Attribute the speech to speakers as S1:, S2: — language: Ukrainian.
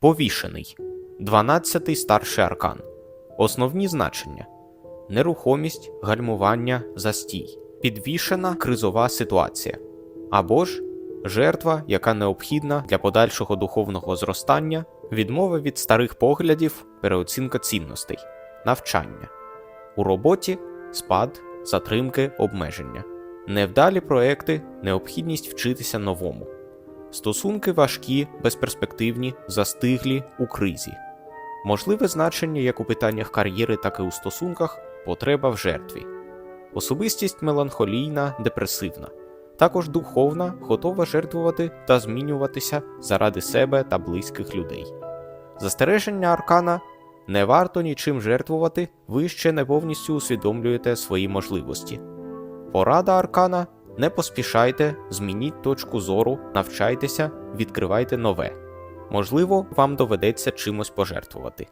S1: Повішений. 12-й старший аркан. Основні значення: нерухомість, гальмування, застій, підвішена кризова ситуація. Або ж жертва, яка необхідна для подальшого духовного зростання, відмова від старих поглядів, переоцінка цінностей, навчання. У роботі спад, затримки, обмеження. Невдалі проекти, необхідність вчитися новому. Стосунки важкі, безперспективні, застиглі у кризі. Можливе значення як у питаннях кар'єри, так і у стосунках потреба в жертві. Особистість меланхолійна, депресивна, також духовна, готова жертвувати та змінюватися заради себе та близьких людей. Застереження аркана не варто нічим жертвувати, ви ще не повністю усвідомлюєте свої можливості. Порада аркана не поспішайте, змініть точку зору, навчайтеся, відкривайте нове. Можливо, вам доведеться чимось пожертвувати.